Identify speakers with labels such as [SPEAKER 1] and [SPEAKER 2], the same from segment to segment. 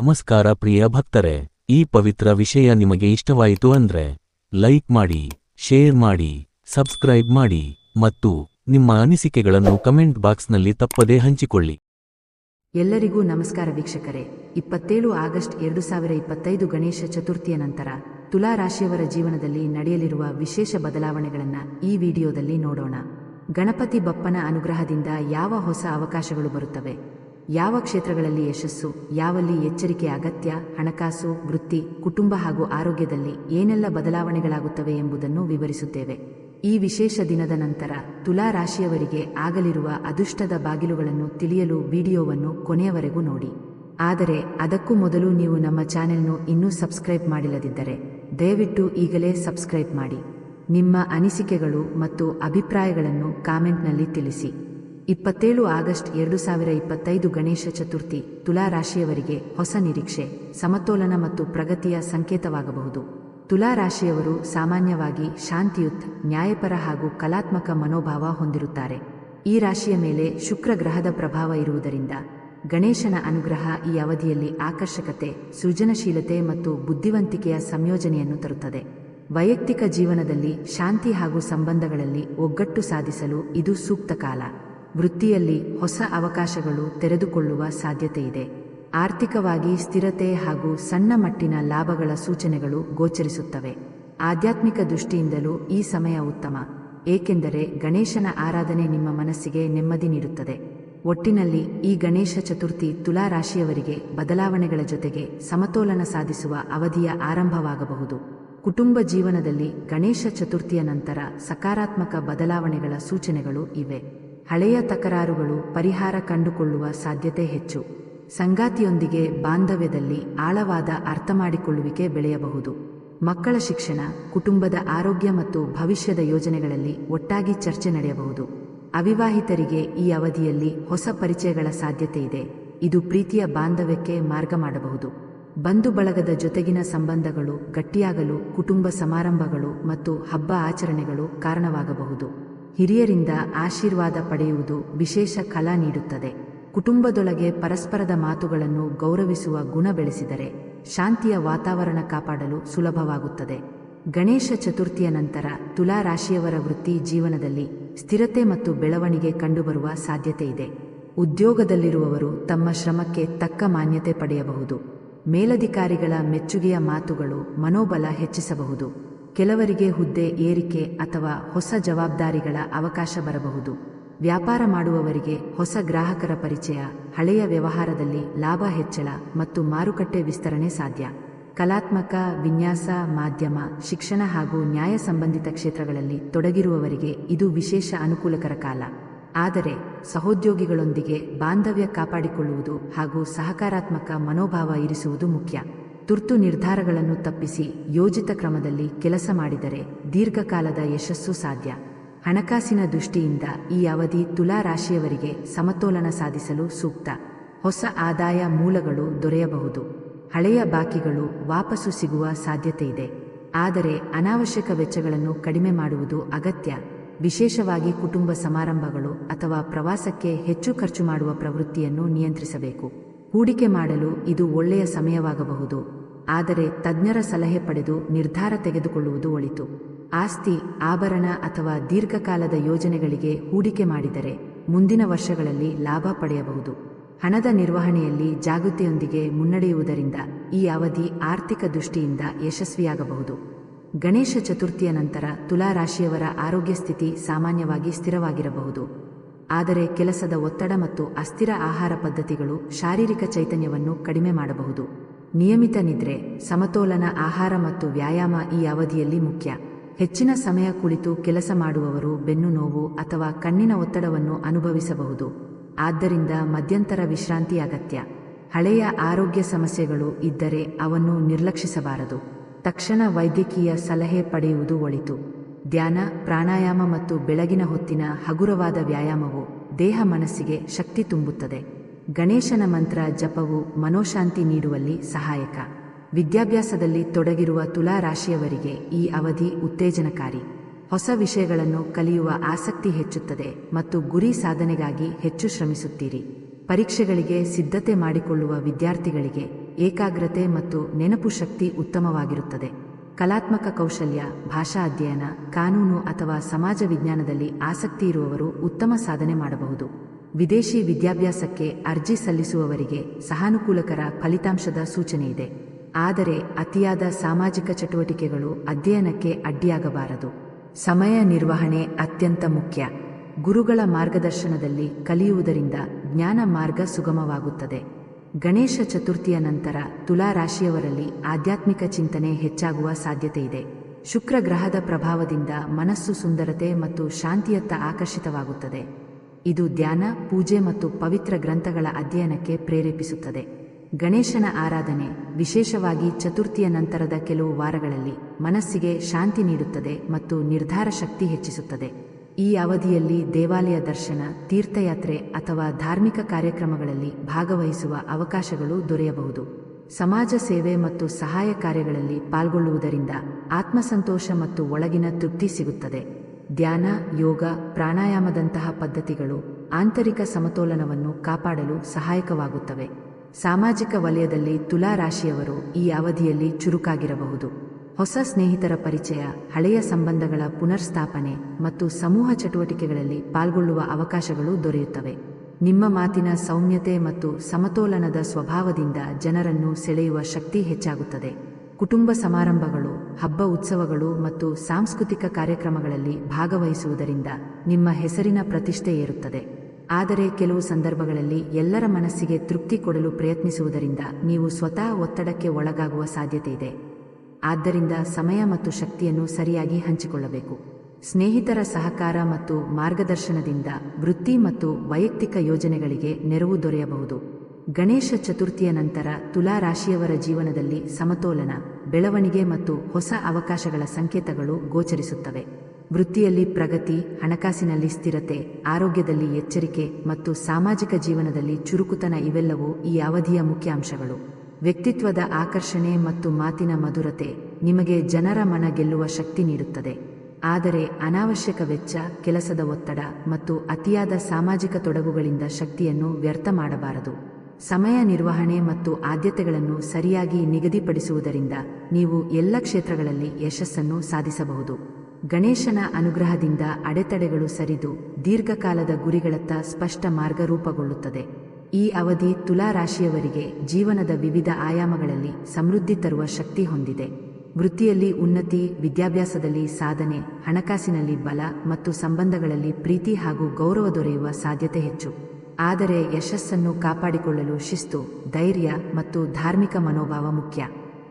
[SPEAKER 1] ನಮಸ್ಕಾರ ಪ್ರಿಯ ಭಕ್ತರೆ, ಈ ಪವಿತ್ರ ವಿಷಯ ನಿಮಗೆ ಇಷ್ಟವಾಯಿತು ಅಂದ್ರೆ, ಲೈಕ್ ಮಾಡಿ, ಶೇರ್ ಮಾಡಿ, ಸಬ್ಸ್ಕ್ರೈಬ್ ಮಾಡಿ ಮತ್ತು ನಿಮ್ಮ ಅನಿಸಿಕೆಗಳನ್ನು ಕಮೆಂಟ್ ಬಾಕ್ಸ್ನಲ್ಲಿ ತಪ್ಪದೇ ಹಂಚಿಕೊಳ್ಳಿ.
[SPEAKER 2] ಎಲ್ಲರಿಗೂ ನಮಸ್ಕಾರ ವೀಕ್ಷಕರೇ. ಇಪ್ಪತ್ತೇಳು ಆಗಸ್ಟ್ ಎರಡು ಸಾವಿರ ಇಪ್ಪತ್ತೈದು ಗಣೇಶ ಚತುರ್ಥಿಯ ನಂತರ ತುಲಾ ರಾಶಿಯವರ ಜೀವನದಲ್ಲಿ ನಡೆಯಲಿರುವ ವಿಶೇಷ ಬದಲಾವಣೆಗಳನ್ನು ಈ ವಿಡಿಯೋದಲ್ಲಿ ನೋಡೋಣ. ಗಣಪತಿ ಬಪ್ಪನ ಅನುಗ್ರಹದಿಂದ ಯಾವ ಹೊಸ ಅವಕಾಶಗಳು ಬರುತ್ತವೆ? ಯಾವ ಕ್ಷೇತ್ರಗಳಲ್ಲಿ ಯಶಸ್ಸು, ಯಾವಲ್ಲಿ ಎಚ್ಚರಿಕೆ, ಅಗತ್ಯ, ಹಣಕಾಸು, ವೃತ್ತಿ, ಕುಟುಂಬ ಹಾಗೂ ಆರೋಗ್ಯದಲ್ಲಿ ಏನೆಲ್ಲ ಬದಲಾವಣೆಗಳಾಗುತ್ತವೆ ಎಂಬುದನ್ನು ವಿವರಿಸುತ್ತೇವೆ. ಈ ವಿಶೇಷ ದಿನದ ನಂತರ ತುಲಾ ರಾಶಿಯವರಿಗೆ ಆಗಲಿರುವ ಅದೃಷ್ಟದ ಬಾಗಿಲುಗಳನ್ನು ತಿಳಿಯಲು ವಿಡಿಯೋವನ್ನು ಕೊನೆಯವರೆಗೂ ನೋಡಿ. ಆದರೆ ಅದಕ್ಕೂ ಮೊದಲು ನೀವು ನಮ್ಮ ಚಾನೆಲ್ನ್ನು ಇನ್ನೂ ಸಬ್ಸ್ಕ್ರೈಬ್ ಮಾಡಿಲ್ಲದಿದ್ದರೆ ದಯವಿಟ್ಟು ಈಗಲೇ ಸಬ್ಸ್ಕ್ರೈಬ್ ಮಾಡಿ. ನಿಮ್ಮ ಅನಿಸಿಕೆಗಳು ಮತ್ತು ಅಭಿಪ್ರಾಯಗಳನ್ನು ಕಾಮೆಂಟ್ನಲ್ಲಿ ತಿಳಿಸಿ. ಇಪ್ಪತ್ತೇಳು ಆಗಸ್ಟ್ ಎರಡು ಸಾವಿರ ಇಪ್ಪತ್ತೈದು ಗಣೇಶ ಚತುರ್ಥಿ, ತುಲಾ ರಾಶಿಯವರಿಗೆ ಹೊಸ ನಿರೀಕ್ಷೆ, ಸಮತೋಲನ ಮತ್ತು ಪ್ರಗತಿಯ ಸಂಕೇತವಾಗಬಹುದು. ತುಲಾ ರಾಶಿಯವರು ಸಾಮಾನ್ಯವಾಗಿ ಶಾಂತಿಯುತ್, ನ್ಯಾಯಪರ ಹಾಗೂ ಕಲಾತ್ಮಕ ಮನೋಭಾವ ಹೊಂದಿರುತ್ತಾರೆ. ಈ ರಾಶಿಯ ಮೇಲೆ ಶುಕ್ರ ಗ್ರಹದ ಪ್ರಭಾವ ಇರುವುದರಿಂದ ಗಣೇಶನ ಅನುಗ್ರಹ ಈ ಅವಧಿಯಲ್ಲಿ ಆಕರ್ಷಕತೆ, ಸೃಜನಶೀಲತೆ ಮತ್ತು ಬುದ್ಧಿವಂತಿಕೆಯ ಸಂಯೋಜನೆಯನ್ನು ತರುತ್ತದೆ. ವೈಯಕ್ತಿಕ ಜೀವನದಲ್ಲಿ ಶಾಂತಿ ಹಾಗೂ ಸಂಬಂಧಗಳಲ್ಲಿ ಒಗ್ಗಟ್ಟು ಸಾಧಿಸಲು ಇದು ಸೂಕ್ತ ಕಾಲ. ವೃತ್ತಿಯಲ್ಲಿ ಹೊಸ ಅವಕಾಶಗಳು ತೆರೆದುಕೊಳ್ಳುವ ಸಾಧ್ಯತೆಯಿದೆ. ಆರ್ಥಿಕವಾಗಿ ಸ್ಥಿರತೆ ಹಾಗೂ ಸಣ್ಣ ಮಟ್ಟಿನ ಲಾಭಗಳ ಸೂಚನೆಗಳು ಗೋಚರಿಸುತ್ತವೆ. ಆಧ್ಯಾತ್ಮಿಕ ದೃಷ್ಟಿಯಿಂದಲೂ ಈ ಸಮಯ ಉತ್ತಮ. ಏಕೆಂದರೆ ಗಣೇಶನ ಆರಾಧನೆ ನಿಮ್ಮ ಮನಸ್ಸಿಗೆ ನೆಮ್ಮದಿ ನೀಡುತ್ತದೆ. ಒಟ್ಟಿನಲ್ಲಿ ಈ ಗಣೇಶ ಚತುರ್ಥಿ ತುಲಾ ರಾಶಿಯವರಿಗೆ ಬದಲಾವಣೆಗಳ ಜೊತೆಗೆ ಸಮತೋಲನ ಸಾಧಿಸುವ ಅವಧಿಯ ಆರಂಭವಾಗಬಹುದು. ಕುಟುಂಬ ಜೀವನದಲ್ಲಿ ಗಣೇಶ ಚತುರ್ಥಿಯ ನಂತರ ಸಕಾರಾತ್ಮಕ ಬದಲಾವಣೆಗಳ ಸೂಚನೆಗಳು ಇವೆ. ಹಳೆಯ ತಕರಾರುಗಳು ಪರಿಹಾರ ಕಂಡುಕೊಳ್ಳುವ ಸಾಧ್ಯತೆ ಹೆಚ್ಚು. ಸಂಗಾತಿಯೊಂದಿಗೆ ಬಾಂಧವ್ಯದಲ್ಲಿ ಆಳವಾದ ಅರ್ಥಮಾಡಿಕೊಳ್ಳುವಿಕೆ ಬೆಳೆಯಬಹುದು. ಮಕ್ಕಳ ಶಿಕ್ಷಣ, ಕುಟುಂಬದ ಆರೋಗ್ಯ ಮತ್ತು ಭವಿಷ್ಯದ ಯೋಜನೆಗಳಲ್ಲಿ ಒಟ್ಟಾಗಿ ಚರ್ಚೆ ನಡೆಯಬಹುದು. ಅವಿವಾಹಿತರಿಗೆ ಈ ಅವಧಿಯಲ್ಲಿ ಹೊಸ ಪರಿಚಯಗಳ ಸಾಧ್ಯತೆ ಇದೆ. ಇದು ಪ್ರೀತಿಯ ಬಾಂಧವ್ಯಕ್ಕೆ ಮಾರ್ಗ ಮಾಡಬಹುದು. ಬಂಧು ಬಳಗದ ಜೊತೆಗಿನ ಸಂಬಂಧಗಳು ಗಟ್ಟಿಯಾಗಲು, ಕುಟುಂಬ ಸಮಾರಂಭಗಳು ಮತ್ತು ಹಬ್ಬ ಆಚರಣೆಗಳು ಕಾರಣವಾಗಬಹುದು. ಹಿರಿಯರಿಂದ ಆಶೀರ್ವಾದ ಪಡೆಯುವುದು ವಿಶೇಷ ಕಲಾ ನೀಡುತ್ತದೆ. ಕುಟುಂಬದೊಳಗೆ ಪರಸ್ಪರದ ಮಾತುಗಳನ್ನು ಗೌರವಿಸುವ ಗುಣ ಬೆಳೆಸಿದರೆ ಶಾಂತಿಯ ವಾತಾವರಣ ಕಾಪಾಡಲು ಸುಲಭವಾಗುತ್ತದೆ. ಗಣೇಶ ಚತುರ್ಥಿಯ ನಂತರ ತುಲಾ ರಾಶಿಯವರ ವೃತ್ತಿ ಜೀವನದಲ್ಲಿ ಸ್ಥಿರತೆ ಮತ್ತು ಬೆಳವಣಿಗೆ ಕಂಡುಬರುವ ಸಾಧ್ಯತೆ ಇದೆ. ಉದ್ಯೋಗದಲ್ಲಿರುವವರು ತಮ್ಮ ಶ್ರಮಕ್ಕೆ ತಕ್ಕ ಮಾನ್ಯತೆ ಪಡೆಯಬಹುದು. ಮೇಲಧಿಕಾರಿಗಳ ಮೆಚ್ಚುಗೆಯ ಮಾತುಗಳು ಮನೋಬಲ ಹೆಚ್ಚಿಸಬಹುದು. ಕೆಲವರಿಗೆ ಹುದ್ದೆ, ಏರಿಕೆ ಅಥವಾ ಹೊಸ ಜವಾಬ್ದಾರಿಗಳ ಅವಕಾಶ ಬರಬಹುದು. ವ್ಯಾಪಾರ ಮಾಡುವವರಿಗೆ ಹೊಸ ಗ್ರಾಹಕರ ಪರಿಚಯ, ಹಳೆಯ ವ್ಯವಹಾರದಲ್ಲಿ ಲಾಭ ಹೆಚ್ಚಳ ಮತ್ತು ಮಾರುಕಟ್ಟೆ ವಿಸ್ತರಣೆ ಸಾಧ್ಯ. ಕಲಾತ್ಮಕ, ವಿನ್ಯಾಸ, ಮಾಧ್ಯಮ, ಶಿಕ್ಷಣ ಹಾಗೂ ನ್ಯಾಯ ಸಂಬಂಧಿತ ಕ್ಷೇತ್ರಗಳಲ್ಲಿ ತೊಡಗಿರುವವರಿಗೆ ಇದು ವಿಶೇಷ ಅನುಕೂಲಕರ ಕಾಲ. ಆದರೆ, ಸಹೋದ್ಯೋಗಿಗಳೊಂದಿಗೆ ಬಾಂಧವ್ಯ ಕಾಪಾಡಿಕೊಳ್ಳುವುದು ಹಾಗೂ ಸಹಕಾರಾತ್ಮಕ ಮನೋಭಾವ ಇರಿಸುವುದು ಮುಖ್ಯ. ತುರ್ತು ನಿರ್ಧಾರಗಳನ್ನು ತಪ್ಪಿಸಿ ಯೋಜಿತ ಕ್ರಮದಲ್ಲಿ ಕೆಲಸ ಮಾಡಿದರೆ ದೀರ್ಘಕಾಲದ ಯಶಸ್ಸು ಸಾಧ್ಯ. ಹಣಕಾಸಿನ ದೃಷ್ಟಿಯಿಂದ ಈ ಅವಧಿ ತುಲಾ ರಾಶಿಯವರಿಗೆ ಸಮತೋಲನ ಸಾಧಿಸಲು ಸೂಕ್ತ. ಹೊಸ ಆದಾಯ ಮೂಲಗಳು ದೊರೆಯಬಹುದು. ಹಳೆಯ ಬಾಕಿಗಳು ವಾಪಸ್ಸು ಸಿಗುವ ಸಾಧ್ಯತೆಯಿದೆ ಆದರೆ ಅನಾವಶ್ಯಕ ವೆಚ್ಚಗಳನ್ನು ಕಡಿಮೆ ಮಾಡುವುದು ಅಗತ್ಯ. ವಿಶೇಷವಾಗಿ ಕುಟುಂಬ ಸಮಾರಂಭಗಳು ಅಥವಾ ಪ್ರವಾಸಕ್ಕೆ ಹೆಚ್ಚು ಖರ್ಚು ಮಾಡುವ ಪ್ರವೃತ್ತಿಯನ್ನು ನಿಯಂತ್ರಿಸಬೇಕು. ಹೂಡಿಕೆ ಮಾಡಲು ಇದು ಒಳ್ಳೆಯ ಸಮಯವಾಗಬಹುದು. ಆದರೆ ತಜ್ಞರ ಸಲಹೆ ಪಡೆದು ನಿರ್ಧಾರ ತೆಗೆದುಕೊಳ್ಳುವುದು ಒಳಿತು. ಆಸ್ತಿ, ಆಭರಣ ಅಥವಾ ದೀರ್ಘಕಾಲದ ಯೋಜನೆಗಳಿಗೆ ಹೂಡಿಕೆ ಮಾಡಿದರೆ ಮುಂದಿನ ವರ್ಷಗಳಲ್ಲಿ ಲಾಭ ಪಡೆಯಬಹುದು. ಹಣದ ನಿರ್ವಹಣೆಯಲ್ಲಿ ಜಾಗೃತಿಯೊಂದಿಗೆ ಮುನ್ನಡೆಯುವುದರಿಂದ ಈ ಅವಧಿ ಆರ್ಥಿಕ ದೃಷ್ಟಿಯಿಂದ ಯಶಸ್ವಿಯಾಗಬಹುದು. ಗಣೇಶ ಚತುರ್ಥಿಯ ನಂತರ ತುಲಾ ರಾಶಿಯವರ ಆರೋಗ್ಯ ಸ್ಥಿತಿ ಸಾಮಾನ್ಯವಾಗಿ ಸ್ಥಿರವಾಗಿರಬಹುದು. ಆದರೆ ಕೆಲಸದ ಒತ್ತಡ ಮತ್ತು ಅಸ್ಥಿರ ಆಹಾರ ಪದ್ಧತಿಗಳು ಶಾರೀರಿಕ ಚೈತನ್ಯವನ್ನು ಕಡಿಮೆ ಮಾಡಬಹುದು. ನಿಯಮಿತ ನಿದ್ರೆ, ಸಮತೋಲನ ಆಹಾರ ಮತ್ತು ವ್ಯಾಯಾಮ ಈ ಅವಧಿಯಲ್ಲಿ ಮುಖ್ಯ. ಹೆಚ್ಚಿನ ಸಮಯ ಕುಳಿತು ಕೆಲಸ ಮಾಡುವವರು ಬೆನ್ನು ನೋವು ಅಥವಾ ಕಣ್ಣಿನ ಒತ್ತಡವನ್ನು ಅನುಭವಿಸಬಹುದು. ಆದ್ದರಿಂದ ಮಧ್ಯಂತರ ವಿಶ್ರಾಂತಿ ಅಗತ್ಯ. ಹಳೆಯ ಆರೋಗ್ಯ ಸಮಸ್ಯೆಗಳು ಇದ್ದರೆ ಅವನ್ನು ನಿರ್ಲಕ್ಷಿಸಬಾರದು. ತಕ್ಷಣ ವೈದ್ಯಕೀಯ ಸಲಹೆ ಪಡೆಯುವುದು ಒಳಿತು. ಧ್ಯಾನ, ಪ್ರಾಣಾಯಾಮ ಮತ್ತು ಬೆಳಗಿನ ಹೊತ್ತಿನ ಹಗುರವಾದ ವ್ಯಾಯಾಮವು ದೇಹ ಮನಸ್ಸಿಗೆ ಶಕ್ತಿ ತುಂಬುತ್ತದೆ. ಗಣೇಶನ ಮಂತ್ರ ಜಪವು ಮನೋಶಾಂತಿ ನೀಡುವಲ್ಲಿ ಸಹಾಯಕ. ವಿದ್ಯಾಭ್ಯಾಸದಲ್ಲಿ ತೊಡಗಿರುವ ತುಲಾ ರಾಶಿಯವರಿಗೆ ಈ ಅವಧಿ ಉತ್ತೇಜನಕಾರಿ. ಹೊಸ ವಿಷಯಗಳನ್ನು ಕಲಿಯುವ ಆಸಕ್ತಿ ಹೆಚ್ಚುತ್ತದೆ ಮತ್ತು ಗುರಿ ಸಾಧನೆಗಾಗಿ ಹೆಚ್ಚು ಶ್ರಮಿಸುತ್ತೀರಿ. ಪರೀಕ್ಷೆಗಳಿಗೆ ಸಿದ್ಧತೆ ಮಾಡಿಕೊಳ್ಳುವ ವಿದ್ಯಾರ್ಥಿಗಳಿಗೆ ಏಕಾಗ್ರತೆ ಮತ್ತು ನೆನಪು ಶಕ್ತಿ ಉತ್ತಮವಾಗಿರುತ್ತದೆ. ಕಲಾತ್ಮಕ ಕೌಶಲ್ಯ, ಭಾಷಾ ಅಧ್ಯಯನ, ಕಾನೂನು ಅಥವಾ ಸಮಾಜ ವಿಜ್ಞಾನದಲ್ಲಿ ಆಸಕ್ತಿ ಇರುವವರು ಉತ್ತಮ ಸಾಧನೆ ಮಾಡಬಹುದು. ವಿದೇಶಿ ವಿದ್ಯಾಭ್ಯಾಸಕ್ಕೆ ಅರ್ಜಿ ಸಲ್ಲಿಸುವವರಿಗೆ ಸಹಾನುಕೂಲಕರ ಫಲಿತಾಂಶದ ಸೂಚನೆ ಇದೆ. ಆದರೆ ಅತಿಯಾದ ಸಾಮಾಜಿಕ ಚಟುವಟಿಕೆಗಳು ಅಧ್ಯಯನಕ್ಕೆ ಅಡ್ಡಿಯಾಗಬಾರದು. ಸಮಯ ನಿರ್ವಹಣೆ ಅತ್ಯಂತ ಮುಖ್ಯ. ಗುರುಗಳ ಮಾರ್ಗದರ್ಶನದಲ್ಲಿ ಕಲಿಯುವುದರಿಂದ ಜ್ಞಾನ ಮಾರ್ಗ ಸುಗಮವಾಗುತ್ತದೆ. ಗಣೇಶ ಚತುರ್ಥಿಯ ನಂತರ ತುಲಾ ರಾಶಿಯವರಲ್ಲಿ ಆಧ್ಯಾತ್ಮಿಕ ಚಿಂತನೆ ಹೆಚ್ಚಾಗುವ ಸಾಧ್ಯತೆಯಿದೆ ಶುಕ್ರ ಗ್ರಹದ ಪ್ರಭಾವದಿಂದ ಮನಸ್ಸು ಸುಂದರತೆ ಮತ್ತು ಶಾಂತಿಯತ್ತ ಆಕರ್ಷಿತವಾಗುತ್ತದೆ. ಇದು ಧ್ಯಾನ, ಪೂಜೆ ಮತ್ತು ಪವಿತ್ರ ಗ್ರಂಥಗಳ ಅಧ್ಯಯನಕ್ಕೆ ಪ್ರೇರೇಪಿಸುತ್ತದೆ. ಗಣೇಶನ ಆರಾಧನೆ, ವಿಶೇಷವಾಗಿ ಚತುರ್ಥಿಯ ನಂತರದ ಕೆಲವು ವಾರಗಳಲ್ಲಿ, ಮನಸ್ಸಿಗೆ ಶಾಂತಿ ನೀಡುತ್ತದೆ ಮತ್ತು ನಿರ್ಧಾರ ಶಕ್ತಿ ಹೆಚ್ಚಿಸುತ್ತದೆ. ಈ ಅವಧಿಯಲ್ಲಿ ದೇವಾಲಯ ದರ್ಶನ, ತೀರ್ಥಯಾತ್ರೆ ಅಥವಾ ಧಾರ್ಮಿಕ ಕಾರ್ಯಕ್ರಮಗಳಲ್ಲಿ ಭಾಗವಹಿಸುವ ಅವಕಾಶಗಳು ದೊರೆಯಬಹುದು. ಸಮಾಜ ಸೇವೆ ಮತ್ತು ಸಹಾಯ ಕಾರ್ಯಗಳಲ್ಲಿ ಪಾಲ್ಗೊಳ್ಳುವುದರಿಂದ ಆತ್ಮಸಂತೋಷ ಮತ್ತು ಒಳಗಿನ ತೃಪ್ತಿ ಸಿಗುತ್ತದೆ. ಧ್ಯಾನ, ಯೋಗ, ಪ್ರಾಣಾಯಾಮದಂತಹ ಪದ್ಧತಿಗಳು ಆಂತರಿಕ ಸಮತೋಲನವನ್ನು ಕಾಪಾಡಲು ಸಹಾಯಕವಾಗುತ್ತವೆ. ಸಾಮಾಜಿಕ ವಲಯದಲ್ಲಿ ತುಲಾ ರಾಶಿಯವರು ಈ ಅವಧಿಯಲ್ಲಿ ಚುರುಕಾಗಿರಬಹುದು. ಹೊಸ ಸ್ನೇಹಿತರ ಪರಿಚಯ, ಹಳೆಯ ಸಂಬಂಧಗಳ ಪುನರ್ಸ್ಥಾಪನೆ ಮತ್ತು ಸಮೂಹ ಚಟುವಟಿಕೆಗಳಲ್ಲಿ ಪಾಲ್ಗೊಳ್ಳುವ ಅವಕಾಶಗಳು ದೊರೆಯುತ್ತವೆ. ನಿಮ್ಮ ಮಾತಿನ ಸೌಮ್ಯತೆ ಮತ್ತು ಸಮತೋಲನದ ಸ್ವಭಾವದಿಂದ ಜನರನ್ನು ಸೆಳೆಯುವ ಶಕ್ತಿ ಹೆಚ್ಚಾಗುತ್ತದೆ. ಕುಟುಂಬ ಸಮಾರಂಭಗಳು, ಹಬ್ಬ ಉತ್ಸವಗಳು ಮತ್ತು ಸಾಂಸ್ಕೃತಿಕ ಕಾರ್ಯಕ್ರಮಗಳಲ್ಲಿ ಭಾಗವಹಿಸುವುದರಿಂದ ನಿಮ್ಮ ಹೆಸರಿನ ಪ್ರತಿಷ್ಠೆ ಏರುತ್ತದೆ. ಆದರೆ ಕೆಲವು ಸಂದರ್ಭಗಳಲ್ಲಿ ಎಲ್ಲರ ಮನಸ್ಸಿಗೆ ತೃಪ್ತಿ ಕೊಡಲು ಪ್ರಯತ್ನಿಸುವುದರಿಂದ ನೀವು ಸ್ವತಃ ಒತ್ತಡಕ್ಕೆ ಒಳಗಾಗುವ ಸಾಧ್ಯತೆ ಇದೆ. ಆದ್ದರಿಂದ ಸಮಯ ಮತ್ತು ಶಕ್ತಿಯನ್ನು ಸರಿಯಾಗಿ ಹಂಚಿಕೊಳ್ಳಬೇಕು. ಸ್ನೇಹಿತರ ಸಹಕಾರ ಮತ್ತು ಮಾರ್ಗದರ್ಶನದಿಂದ ವೃತ್ತಿ ಮತ್ತು ವೈಯಕ್ತಿಕ ಯೋಜನೆಗಳಿಗೆ ನೆರವು ದೊರೆಯಬಹುದು. ಗಣೇಶ ಚತುರ್ಥಿಯ ನಂತರ ತುಲಾ ರಾಶಿಯವರ ಜೀವನದಲ್ಲಿ ಸಮತೋಲನ, ಬೆಳವಣಿಗೆ ಮತ್ತು ಹೊಸ ಅವಕಾಶಗಳ ಸಂಕೇತಗಳು ಗೋಚರಿಸುತ್ತವೆ. ವೃತ್ತಿಯಲ್ಲಿ ಪ್ರಗತಿ, ಹಣಕಾಸಿನಲ್ಲಿ ಸ್ಥಿರತೆ, ಆರೋಗ್ಯದಲ್ಲಿ ಎಚ್ಚರಿಕೆ ಮತ್ತು ಸಾಮಾಜಿಕ ಜೀವನದಲ್ಲಿ ಚುರುಕುತನ ಇವೆಲ್ಲವೂ ಈ ಅವಧಿಯ ಮುಖ್ಯ ಅಂಶಗಳು ವ್ಯಕ್ತಿತ್ವದ ಆಕರ್ಷಣೆ ಮತ್ತು ಮಾತಿನ ಮಧುರತೆ ನಿಮಗೆ ಜನರ ಮನ ಗೆಲ್ಲುವ ಶಕ್ತಿ ನೀಡುತ್ತದೆ. ಆದರೆ ಅನಾವಶ್ಯಕ ವೆಚ್ಚ, ಕೆಲಸದ ಒತ್ತಡ ಮತ್ತು ಅತಿಯಾದ ಸಾಮಾಜಿಕ ತೊಡಗುಗಳಿಂದ ಶಕ್ತಿಯನ್ನು ವ್ಯರ್ಥ ಮಾಡಬಾರದು. ಸಮಯ ನಿರ್ವಹಣೆ ಮತ್ತು ಆದ್ಯತೆಗಳನ್ನು ಸರಿಯಾಗಿ ನಿಗದಿಪಡಿಸುವುದರಿಂದ ನೀವು ಎಲ್ಲ ಕ್ಷೇತ್ರಗಳಲ್ಲಿ ಯಶಸ್ಸನ್ನು ಸಾಧಿಸಬಹುದು. ಗಣೇಶನ ಅನುಗ್ರಹದಿಂದ ಅಡೆತಡೆಗಳು ಸರಿದು ದೀರ್ಘಕಾಲದ ಗುರಿಗಳತ್ತ ಸ್ಪಷ್ಟ ಮಾರ್ಗ ರೂಪಗೊಳ್ಳುತ್ತದೆ. ಈ ಅವಧಿ ತುಲಾ ರಾಶಿಯವರಿಗೆ ಜೀವನದ ವಿವಿಧ ಆಯಾಮಗಳಲ್ಲಿ ಸಮೃದ್ಧಿ ತರುವ ಶಕ್ತಿ ಹೊಂದಿದೆ. ವೃತ್ತಿಯಲ್ಲಿ ಉನ್ನತಿ, ವಿದ್ಯಾಭ್ಯಾಸದಲ್ಲಿ ಸಾಧನೆ, ಹಣಕಾಸಿನಲ್ಲಿ ಬಲ ಮತ್ತು ಸಂಬಂಧಗಳಲ್ಲಿ ಪ್ರೀತಿ ಹಾಗೂ ಗೌರವ ದೊರೆಯುವ ಸಾಧ್ಯತೆ ಹೆಚ್ಚು. ಆದರೆ ಯಶಸ್ಸನ್ನು ಕಾಪಾಡಿಕೊಳ್ಳಲು ಶಿಸ್ತು, ಧೈರ್ಯ ಮತ್ತು ಧಾರ್ಮಿಕ ಮನೋಭಾವ ಮುಖ್ಯ.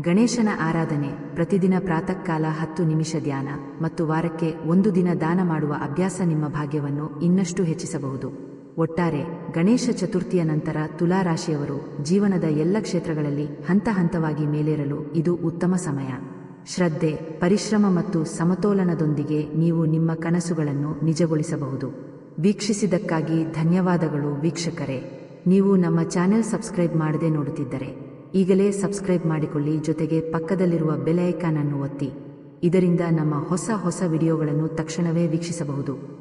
[SPEAKER 2] ಗಣೇಶನ ಆರಾಧನೆ, ಪ್ರತಿದಿನ ಪ್ರಾತಃಕಾಲ ಹತ್ತು ನಿಮಿಷ ಧ್ಯಾನ ಮತ್ತು ವಾರಕ್ಕೆ ಒಂದು ದಿನ ದಾನ ಮಾಡುವ ಅಭ್ಯಾಸ ನಿಮ್ಮ ಭಾಗ್ಯವನ್ನು ಇನ್ನಷ್ಟು ಹೆಚ್ಚಿಸಬಹುದು. ಒಟ್ಟಾರೆ, ಗಣೇಶ ಚತುರ್ಥಿಯ ನಂತರ ತುಲಾ ರಾಶಿಯವರು ಜೀವನದ ಎಲ್ಲ ಕ್ಷೇತ್ರಗಳಲ್ಲಿ ಹಂತ ಹಂತವಾಗಿ ಮೇಲೇರಲು ಇದು ಉತ್ತಮ ಸಮಯ. ಶ್ರದ್ಧೆ, ಪರಿಶ್ರಮ ಮತ್ತು ಸಮತೋಲನದೊಂದಿಗೆ ನೀವು ನಿಮ್ಮ ಕನಸುಗಳನ್ನು ನಿಜಗೊಳಿಸಬಹುದು. ವೀಕ್ಷಿಸಿದ್ದಕ್ಕಾಗಿ ಧನ್ಯವಾದಗಳು ವೀಕ್ಷಕರೇ. ನೀವು ನಮ್ಮ ಚಾನೆಲ್ ಸಬ್ಸ್ಕ್ರೈಬ್ ಮಾಡದೆ ನೋಡುತ್ತಿದ್ದರೆ, ಈಗಲೇ ಸಬ್ಸ್ಕ್ರೈಬ್ ಮಾಡಿಕೊಳ್ಳಿ ಜೊತೆಗೆ ಪಕ್ಕದಲ್ಲಿರುವ ಬೆಲ್ ಐಕಾನ್ ಒತ್ತಿ. ಇದರಿಂದ ನಮ್ಮ ಹೊಸ ಹೊಸ ವಿಡಿಯೋಗಳನ್ನು ತಕ್ಷಣವೇ ವೀಕ್ಷಿಸಬಹುದು.